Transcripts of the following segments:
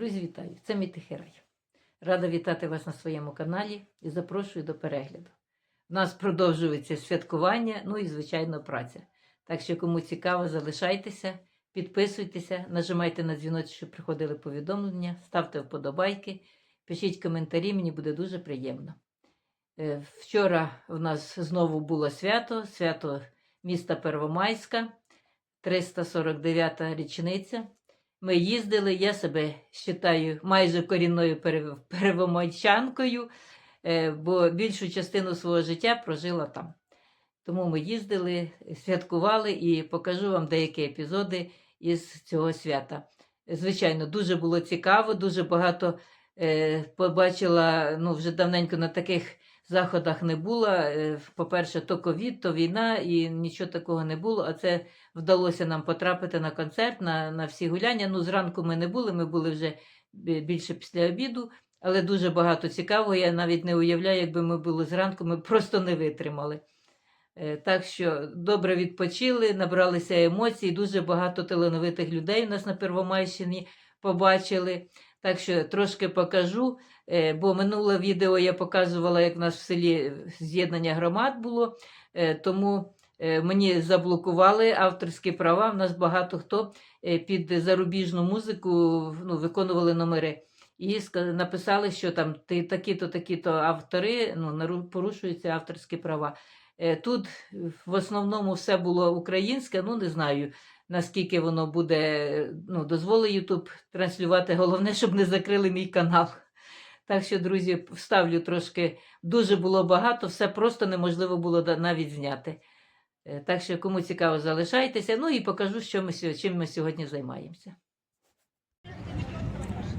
Друзі, вітаю! Це мій тихий рай. Рада вітати вас на своєму каналі і запрошую до перегляду. У нас продовжується святкування, ну і, звичайно, праця. Так що, кому цікаво, залишайтеся, підписуйтеся, нажимайте на дзвіночок, щоб приходили повідомлення, ставте вподобайки, пишіть коментарі, мені буде дуже приємно. Е, Вчора в нас знову було свято, свято міста Первомайська, 349-та річниця. Ми їздили, я себе вважаю майже корінною перев- е, бо більшу частину свого життя прожила там. Тому ми їздили, святкували і покажу вам деякі епізоди із цього свята. Звичайно, дуже було цікаво, дуже багато е, побачила, ну вже давненько на таких заходах не було. Е, По-перше, то ковід, то війна, і нічого такого не було. А це вдалося нам потрапити на концерт, на, на всі гуляння. Ну, зранку ми не були, ми були вже більше після обіду, але дуже багато цікавого. Я навіть не уявляю, якби ми були зранку, ми просто не витримали. Е, Так що добре відпочили, набралися емоцій, дуже багато талановитих людей у нас на Первомайщині побачили. Так що трошки покажу, е, бо минуле відео я показувала, як в нас в селі з'єднання громад було, е, тому е, мені заблокували авторські права. В нас багато хто е, під зарубіжну музику ну, виконували номери. І написали, що там такі-то, такі-то автори ну, порушуються авторські права. Е, Тут в основному все було українське, ну не знаю, наскільки воно буде, ну, дозволить Ютуб транслювати. Головне, щоб не закрили мій канал. Так що, друзі, вставлю трошки, дуже було багато, все просто неможливо було навіть зняти. Е, Так що, кому цікаво, залишайтеся. Ну і покажу, що ми, чим ми сьогодні займаємося.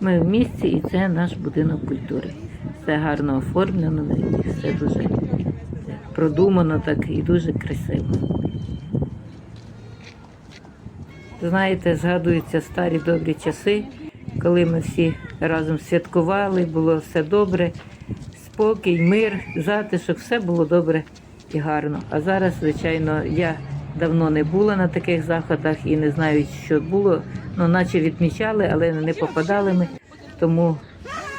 Ми в місті і це наш будинок культури. Все гарно оформлено, і все дуже продумано так і дуже красиво. Знаєте, згадуються старі добрі часи, коли ми всі разом святкували, було все добре, спокій, мир, затишок, все було добре і гарно. А зараз, звичайно, я давно не була на таких заходах і не знаю, що було. Ну, наче відмічали, але не попадали ми. Тому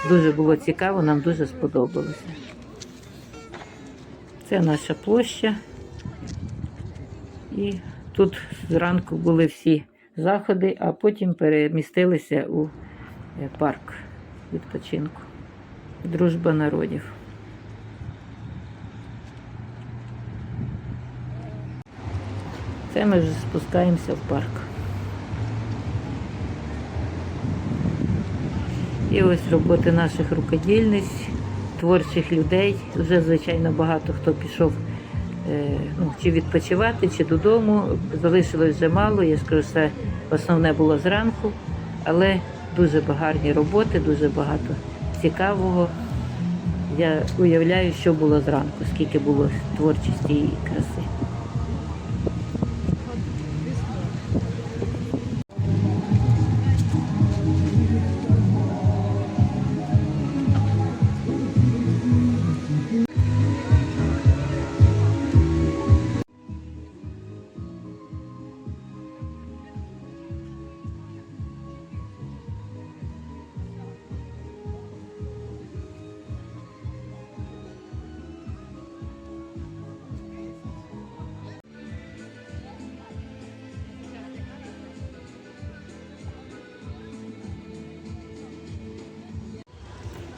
дуже було цікаво, нам дуже сподобалося. Це наша площа. І тут зранку були всі заходи, а потім перемістилися у е, парк відпочинку. Дружба народів. Це ми вже спускаємося в парк. І ось роботи наших рукодільниць, творчих людей. Вже, звичайно, багато хто пішов ну, чи відпочивати, чи додому. Залишилось вже мало. Я скажу, все основне було зранку, але дуже гарні роботи, дуже багато цікавого. Я уявляю, що було зранку, скільки було творчості і краси.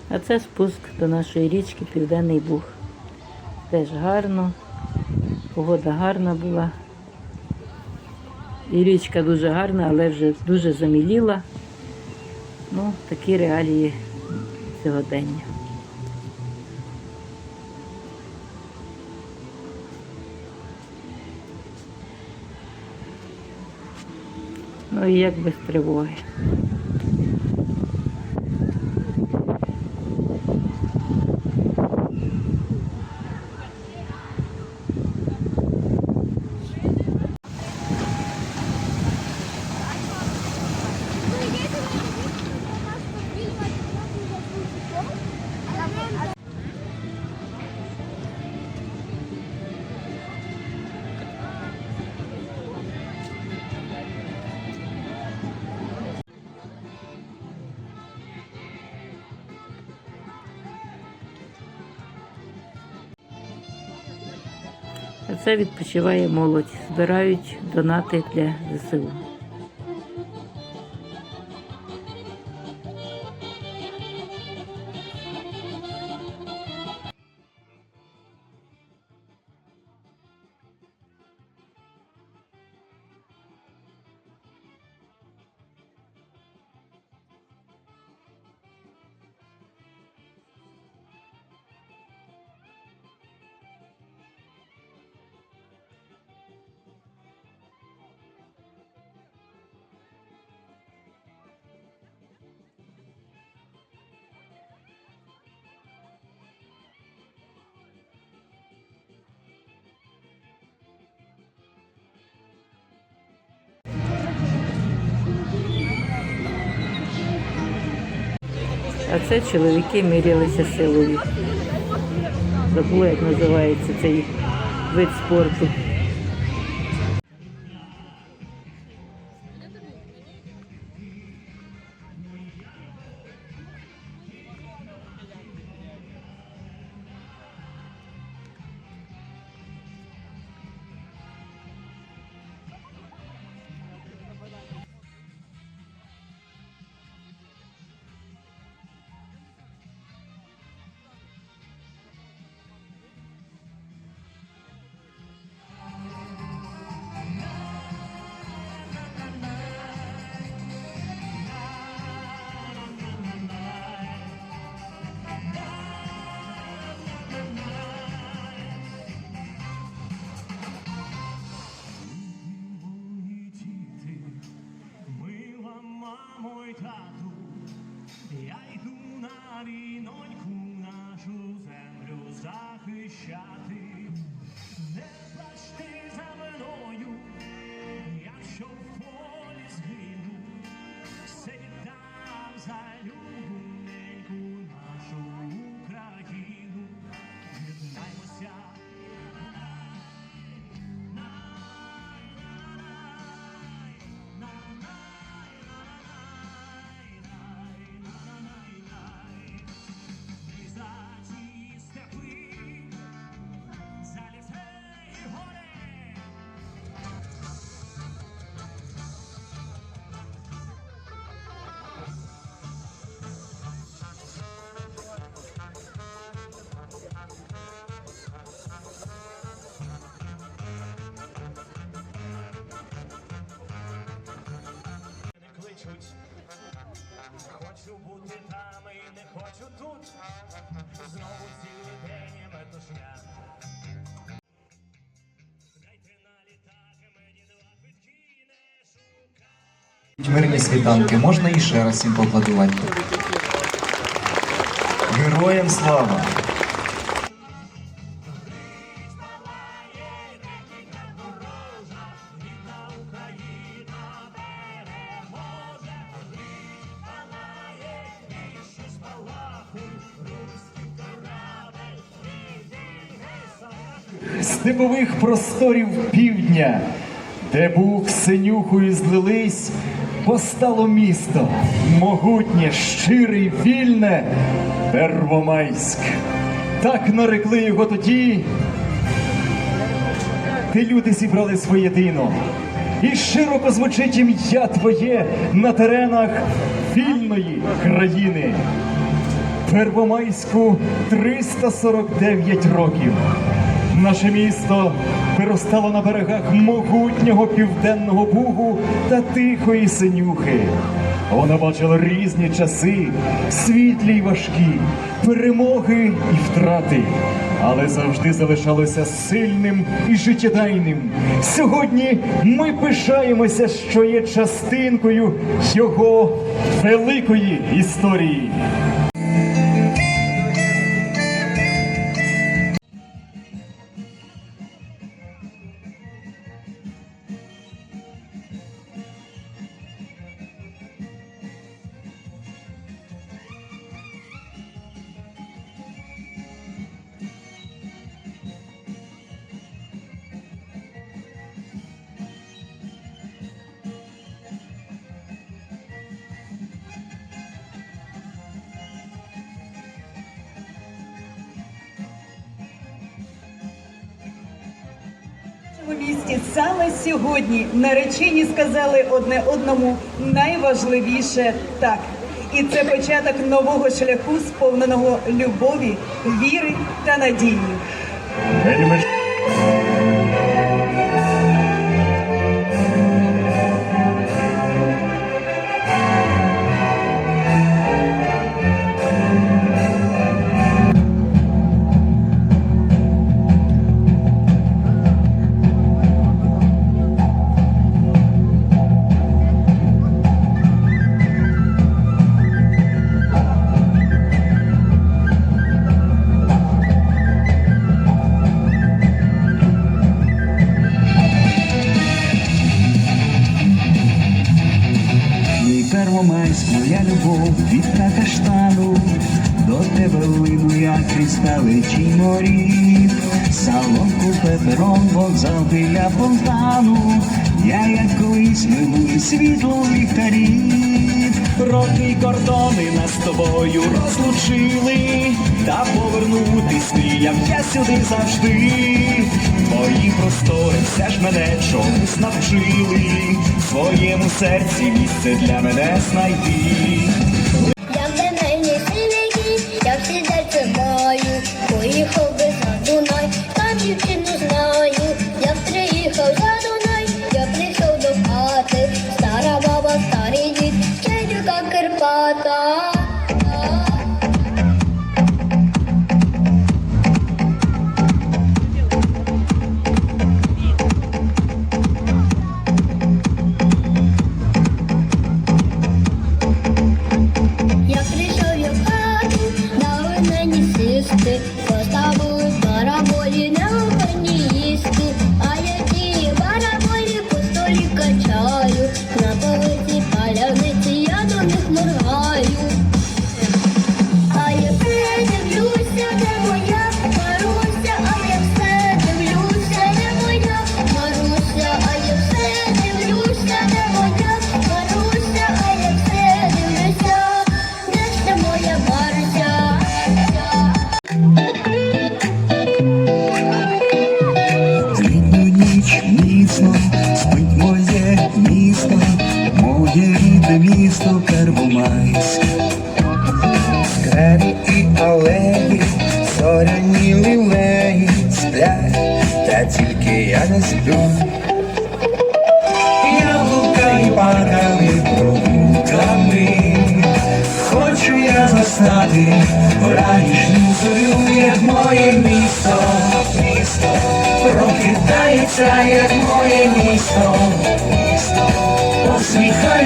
А це спуск до нашої річки Південний Буг. Теж гарно, погода гарна була. І річка дуже гарна, але вже дуже заміліла. Ну, такі реалії сьогодення. Ну і як без тривоги. Це відпочиває молодь. Збирають донати для ЗСУ. А це чоловіки мірялися силою. Забула, як називається цей вид спорту. Мамо й тату, я йду хочу бути там і не хочу тут. Знову цілий день метушня. Дайте на літак, мені два квитки не шукай. Мирні світанки, можна і ще раз їм поаплодувати. Героям слава! Степових просторів півдня, де бух синюхою злились, постало місто, могутнє, щире й вільне Первомайськ. Так нарекли його тоді, де люди зібрали своє дино. І широко звучить ім'я твоє на теренах вільної країни. Первомайську 349 років. Наше місто виростало на берегах могутнього південного бугу та тихої синюхи. Воно бачило різні часи, світлі й важкі, перемоги і втрати, але завжди залишалося сильним і життєдайним. Сьогодні ми пишаємося, що є частинкою його великої історії. Місті саме сьогодні наречені сказали одне одному найважливіше так. І це початок нового шляху, сповненого любові, віри та надії. Первомайськ, моя любов, квітка каштану, до тебе лину я крізь пеличі морів, салонку пепером, вокзал біля фонтану, я як колись милую світло ліхтарів. Роки кордони нас з тобою розлучили, та повернутись мріяв я сюди завжди. Мої простори все ж мене чомусь навчили, в своєму серці місце для мене знайти. Мені сісти, поставили бараболі на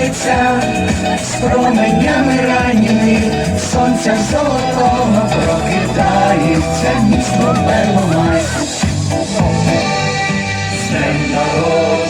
посміхається з променями ранніми, сонця золотого прокидається місто Первомайськ. З днем народження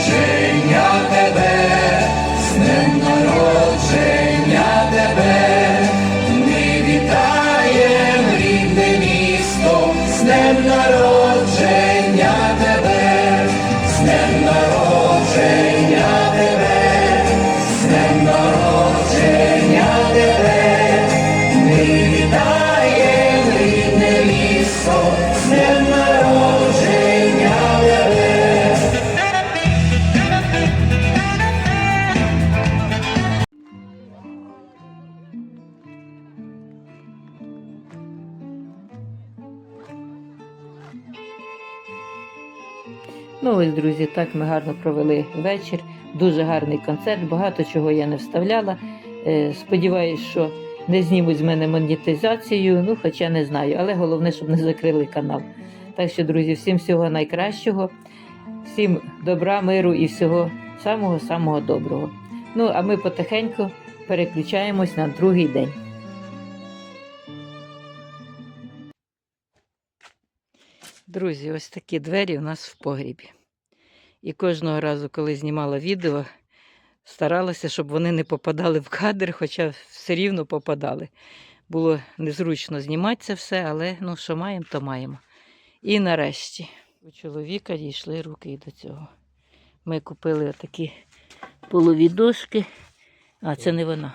ось, друзі, так ми гарно провели вечір. Дуже гарний концерт, багато чого я не вставляла. Е, Сподіваюсь, що не знімуть з мене монетизацію, ну хоча не знаю, але головне, щоб не закрили канал. Так що, друзі, всім всього найкращого, всім добра, миру і всього самого-самого доброго. Ну, а ми потихеньку переключаємось на другий день. Друзі, ось такі двері у нас в погрібі. І кожного разу, коли знімала відео, старалася, щоб вони не попадали в кадр, хоча все рівно попадали. Було незручно знімати це все, але ну, що маємо, то маємо. І нарешті у чоловіка дійшли руки і до цього. Ми купили отакі полові дошки. А, це не вона.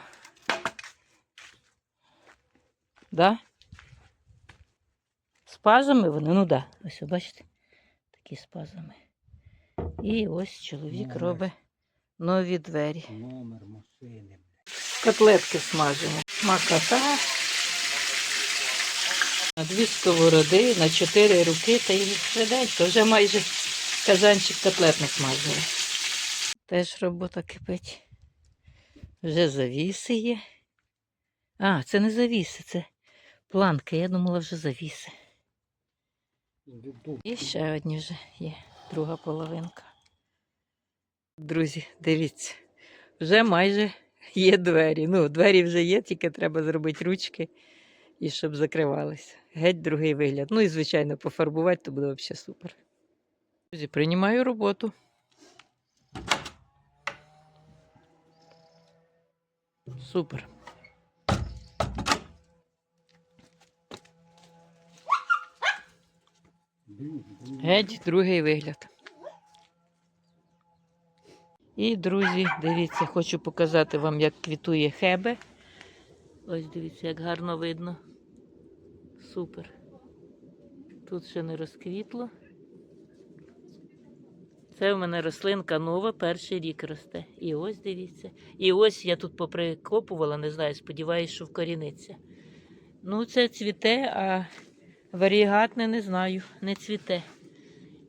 Да? З пазами вони? Ну так. Да. Ось, бачите? Такі з пазами. І ось чоловік Номер. робить нові двері. Номер машини. Котлетки смажимо. Макота. На дві сковороди, на чотири руки та й швиденько. Вже майже казанчик котлетник смажили. Теж робота кипить. Вже завіси є. А, це не завіси, це планки. Я думала, вже завіси. І ще одні вже є, друга половинка. Друзі, дивіться, вже майже є двері. Ну, двері вже є, тільки треба зробити ручки і щоб закривалися. Геть другий вигляд. Ну і, звичайно, пофарбувати, то буде взагалі супер. Друзі, приймаю роботу. Супер. Геть другий вигляд. І, друзі, дивіться, хочу показати вам, як квітує хебе. Ось дивіться, як гарно видно. Супер. Тут ще не розквітло. Це в мене рослинка нова, перший рік росте. І ось дивіться. І ось я тут поприкопувала, не знаю, сподіваюся, що вкоріниться. Ну, це цвіте, а варігатне не знаю, не цвіте.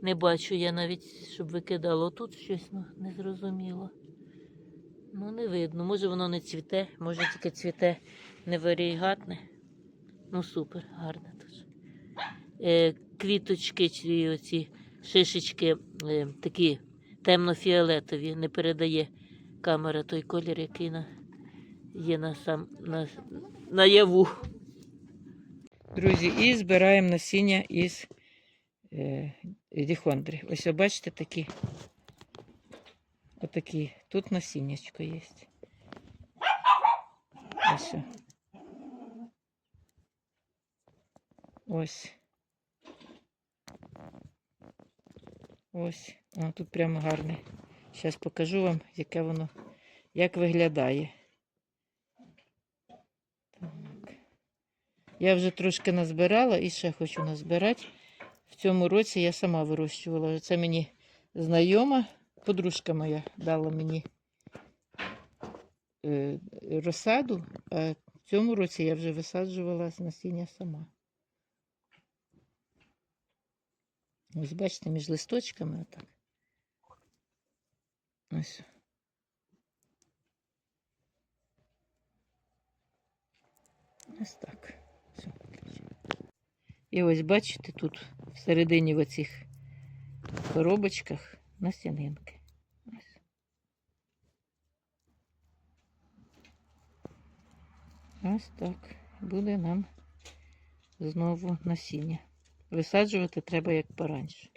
Не бачу я навіть, щоб викидало тут щось, ну, не зрозуміло. Ну, не видно. Може воно не цвіте, може тільки цвіте не варігатне. Ну, супер, гарне дуже. Е, квіточки чи оці шишечки е, такі темно-фіолетові, не передає камера той колір, який на, є на сам на, наяву. Друзі, і збираємо насіння із е, діхондри. Ось бачите такі. Отакі. Тут насіннячко є. Ось. Ось. Ось. О, тут прямо гарне. Зараз покажу вам, яке воно, як виглядає. Так. Я вже трошки назбирала і ще хочу назбирати. В цьому році я сама вирощувала. Це мені знайома, подружка моя дала мені е, розсаду, а в цьому році я вже висаджувала з насіння сама. Ось бачите, між листочками отак. Ось. Ось так. Все. І ось бачите, тут всередині в оцих коробочках насінинки. Ось. Ось так. Буде нам знову насіння. Висаджувати треба як пораньше.